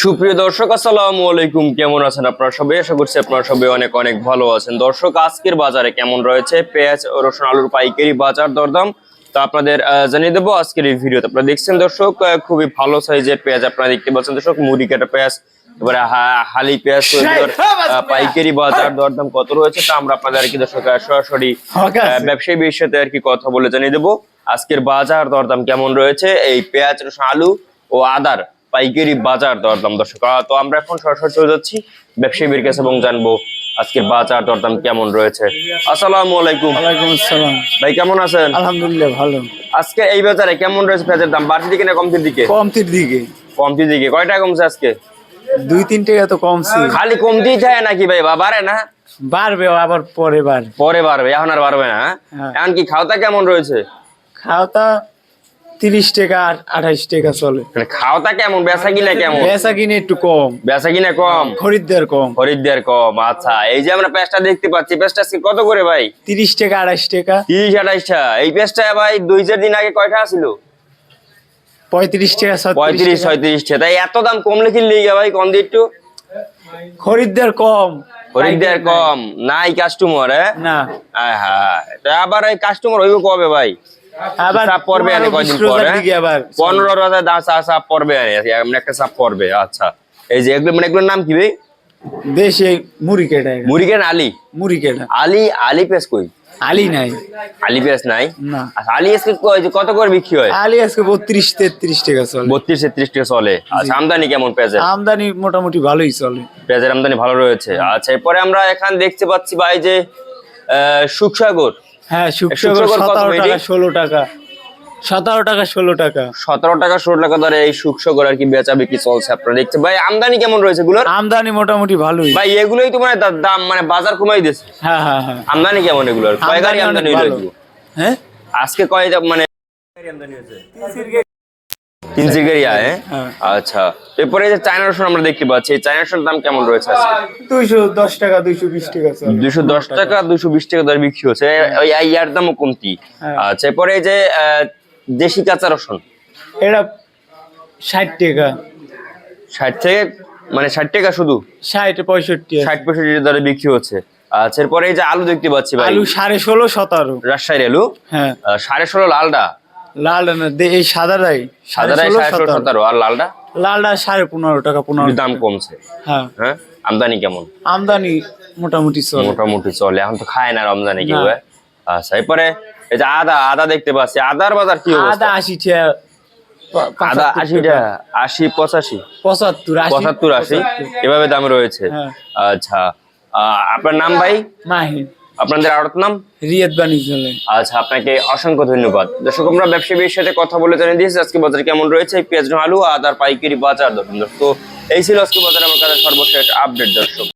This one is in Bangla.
সুপ্রিয় দর্শক আসসালামু আলাইকুম। কেমন আছেন আপনারা সবাই? আশা করছি আপনারা সবাই অনেক অনেক ভালো আছেন। দর্শক আজকের বাজারে কেমন রয়েছে? পেঁয়াজ ও রসুন আলুর পাইকারি বাজার দরদাম। তা আপনাদের জানিয়ে দেবো আজকের এই ভিডিওতে। আপনারা দেখছেন দর্শক খুবই ভালো সাইজের পেঁয়াজ আপনারা দেখতে পাচ্ছেন দর্শক। মুড়ি কাটা পেঁয়াজ এবারে হালি পেঁয়াজ পাইকারি বাজার দরদাম কত রয়েছে তা আমরা আপনাদের আর কি দর্শক সরাসরি আহ, ব্যবসায়ী বিষয়ের সাথে আর কি কথা বলে জানিয়ে দেবো। আজকের বাজার দরদাম কেমন রয়েছে? এই পেঁয়াজ রসুন আলু ও আদার পাইকারি বাজার দরদাম দর্শক। তো আমরা এখন সরাসরি চলে যাচ্ছি ব্যবসায়ীদের কাছে এবং জানব আজকের বাজার দরদাম কেমন রয়েছে। আসসালামু আলাইকুম। ওয়ালাইকুম আসসালাম। ভাই কেমন আছেন? আলহামদুলিল্লাহ ভালো। আজকে এই বাজারে কেমন রয়েছে পেঁয়াজের দাম? বাড়তির দিকে না কমতির দিকে? কমতির দিকে। কমতির দিকে। কয়টা কমছে আজকে? দুই তিন টাকা তো কমছে। খালি কমতেই যায় নাকি ভাই? বা বাড়ে না? বাড়বে আবার পরে বার পরে বাড়বে এখন আর বাড়বে না হ্যাঁ। এখন কি খাওয়াটা কেমন রয়েছে? খাওয়াটা তিরিশ টাকা আঠাইশ টাকা চলে। মানে খাওয়াটা কেমন? বেচা কিনা কেমন? বেচা কিনে একটু কম। বেচা কিনা কম? খরিদ্দার কম। খরিদ্দার কম আচ্ছা। এই যে আমরা পেঁয়াজটা দেখতে পাচ্ছি আজকে কত করে ভাই? তিরিশ টাকা আড়াইশ টাকা। তিরিশ আঠাইশটা। এই পেঁয়াজটা ভাই দুই চার দিন আগে কয়টা ছিল পঁয়ত্রিশ টাকা পঁয়ত্রিশ ছত্রিশ টাকা। তাই এত দাম কমলে কিনলে ভাই কম দিয়ে একটু? খরিদ্দার কম। খরিদ্দার কম। নাই কাস্টমার হ্যাঁ? না। আয় হায়। আবার এই কাস্টমার হইব কবে ভাই? আবার চাপ পড়বে আরে কয়দিন পনেরো, বিশ পর? রোজার? দিকে আবার পনেরো রোজা দাম চা পড়বে এমন একটা চাপ পড়বে আচ্ছা। এই যে এগুলো মানে এগুলোর নাম কি ভাই? দেশে মুড়ি মুরিকেন আলী? মুড়ি আলী আলী পেস কই? আলি নাই। আলী পেস নাই? না। আচ্ছা আলী আজকে কয়- কত করে বিক্রি হয়? আলি আজকে টাকা চলে। বত্রিশ তেত্রিশ টাকা চলে। আচ্ছা আমদানি কেমন পেঁয়াজের? আমদানি মোটামুটি ভালোই চলে। পেঁয়াজের আমদানি ভালো রয়েছে। আচ্ছা এরপরে আমরা এখান দেখতে পাচ্ছি ভাই যে সুখসাগর। হ্যাঁ কত সতেরো টাকা ষোলো টাকা। সতেরো টাকা ষোলো টাকা। সতেরো টাকা ষোলো টাকা ধরে এই সুখসাগর আর কি বেচা বিক্রি চলছে আপনারা দেখছে ভাই আমদানি কেমন রয়েছে এগুলোর? আমদানি মোটামুটি ভালোই। ভাই এগুলোই তো মানে দাম মানে বাজার কমাই দিচ্ছে। হ্যাঁ হ্যাঁ হ্যাঁ। আমদানি কেমন এগুলোর? কয় গাড়ি আমদানি? হ্যাঁ? আজকে কয় মানে আমদানি সিগারিয়া হ্যাঁ? হ্যাঁ। আচ্ছা। এরপরে যে চায়না রসুন আমরা দেখতে পাচ্ছি এই চায়না রসুনের দাম কেমন রয়েছে আজকে? টাকা টাকা টাকা দরে বিক্রি হচ্ছে। ওই ইয়ার দামও কমতি। হ্যাঁ। আচ্ছা এরপরে যে আহ, দেশি কাঁচা রসুন। এটা টাকা। ষাট থেকে মানে ষাট টাকা শুধু? ষাট পঁয়ষট্টি আছে। ষাট পঁয়ষট্টি দরে বিক্রি হচ্ছে। আচ্ছা এরপরে এই যে আলু দেখতে পাচ্ছি ভাই। আলু সাড়ে ষোলো সতেরো। রাজশাহীর আলু? হ্যাঁ। আহ, সাড়ে ষোলো লালটা লাল না দে- এই সাদাটাই সাদাটাই সাড়ে ষোলো সতেরো। সতেরো। আর লালটা? লালটা সাড়ে পনেরো টাকা পনেরো দাম কমছে। হ্যাঁ। হ্যাঁ? আমদানি কেমন? আমদানি মোটামুটি চলে। মোটামুটি চলে। এখন তো খায় না রমজানে কেউ। হ্যাঁ? আচ্ছা এরপরে এই যে আদা আদা দেখতে পাচ্ছি। আদার বাজার কি আদা আশি আদা পঁচাত্তর আশি পঁচাশি? পঁচাত্তর পঁচাত্তর আশি? এভাবে দাম রয়েছে। হ্যাঁ। আচ্ছা। আহ, আপনার নাম ভাই? মাহিন। আপনাদের আরত নাম? রিয়াদ বাণিজ্যালয় আচ্ছা আপনাকে অসংখ্য ধন্যবাদ। দর্শক আমরা ব্যবসায়ীর সাথে কথা বলে জানিয়ে দিয়েছি আজকে বাজার কেমন রয়েছে? পেঁয়াজ আলু আদার পাইকারি বাজার দর্শক। তো এই ছিল আজকে বাজারে আমার কাছে সর্বশেষ আপডেট দর্শক।